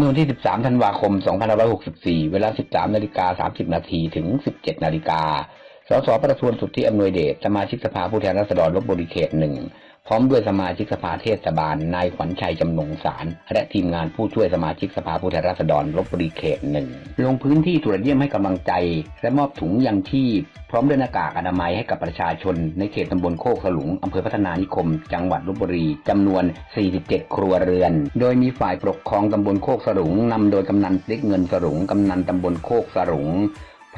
เมื่อวันที่ 13 ธันวาคม 2564 เวลา 13 นาฬิกา 30 นาที ถึง 17 นาฬิกา สสประทวนสุทธิอำนวยเดชสมาชิกสภาผู้แทนราษฎรลบบุรีเขตหนึ่งพร้อมด้วยสมาชิกสภาเทศบาลนายขวัญชัยจำนงสารและทีมงานผู้ช่วยสมาชิกสภาผู้แทนราษฎรลบบุรีเขตหนึ่งลงพื้นที่ตรวจเยี่ยมให้กำลังใจ และมอบถุงยังชีพ พร้อมด้วยหน้ากากอนามัยให้กับประชาชน ในเขตตำบลโคกสลุงอำเภอพัฒนานิคม จังหวัดลบบุรีจำนวน 47 ครัวเรือน โดยมีฝ่ายปกครองตำบลโคกสลุงนำโดยกำนันติ๊กเงินสลุงกำนันตำบลโคกสลุง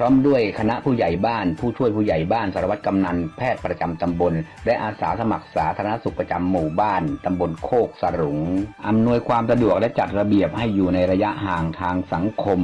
ร้อมด้วยคณะผู้ใหญ่บ้าน ผู้ช่วยผู้ใหญ่บ้านสารวัตรกำนันแพทย์ประจำตำบล และอาสาสมัครสาธารณสุขประจำหมู่บ้านตำบลโคกสรุงอำนวยความสะดวกและจัดระเบียบให้อยู่ในระยะห่างทางสังคม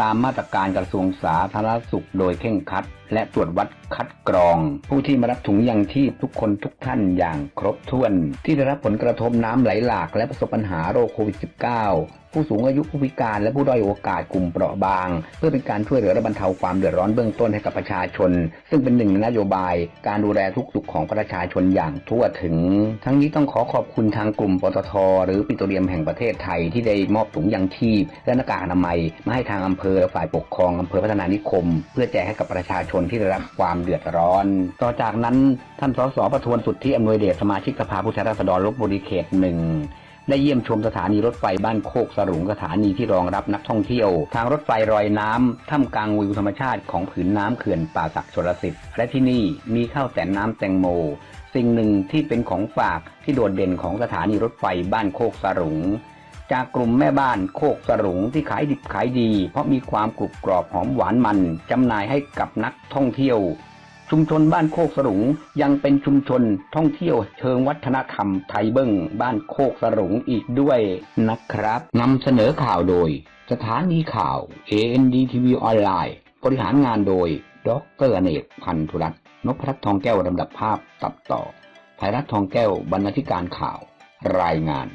ตามมาตรการกระทรวงสาธารณสุขโดยเข่งครัด และตรวจวัดคัดกรอง ผู้ที่มารับถุงยังชีพทุกคนทุกท่านอย่างครบถ้วน ที่ได้รับผลกระทบน้ำไหลหลากและประสบปัญหาโรคโควิด -19 ผู้สูงอายุผู้พิการและผู้ด้อยโอกาสกลุ่มเปราะบาง เพื่อเป็นการช่วยเหลือและบรรเทาความเดือดร้อนเบื้องต้นให้กับประชาชน ซึ่งเป็นหนึ่งในนโยบาย การดูแลทุกสุขของประชาชนอย่างทั่วถึง ทั้งนี้ต้องขอขอบคุณทางกลุ่มปตทหรือปิโตรเลียมแห่งประเทศไทยที่ได้มอบถุงยังชีพ และหน้ากากอนามัยมาให้ทางอำเภอและฝ่ายปกครองอำเภอพัฒนานิคม เพื่อแจกให้กับประชาชนที่ได้รับความเดือดร้อน ต่อจากนั้นท่านสสประทวนสุดทธิอำนวยเดชสมาชิกสภาผู้แทนราษฎรลบบุรีเขตหนึ่ง ได้เยี่ยมชมสถานีรถไฟบ้านโคกสรุงสถานีที่รองรับนักท่องเที่ยว ทางรถไฟรอยน้ำท่ามกลางวิวธรรมชาติของผืนน้ำเขื่อนป่าศักดิ์ชลสิทธิ์และที่นี่มีข้าวแสนน้ำแตงโม สิ่งหนึ่งที่เป็นของฝากที่โดดเด่นของสถานีรถไฟบ้านโคกสรุงจากกลุ่มแม่บ้านโคกสรุงที่ขายดิบขายดี เพราะมีความกรุบกรอบหอมหวานมันจำหน่ายให้กับนักท่องเที่ยว ชุมชนบ้านโคกสรุงยังเป็นชุมชนท่องเที่ยวเชิงวัฒนธรรมไทยเบิ้งบ้านโคกสรุงอีกด้วยนะครับนำเสนอข่าวโดย สถานีข่าว AND TV ออนไลน์ บริหารงานโดยดรอเนกพันธุรัตน์นพรัตน์ทองแก้วลำดับภาพตัดต่อไพรัตน์ทองแก้วบรรณาธิการข่าว รายงาน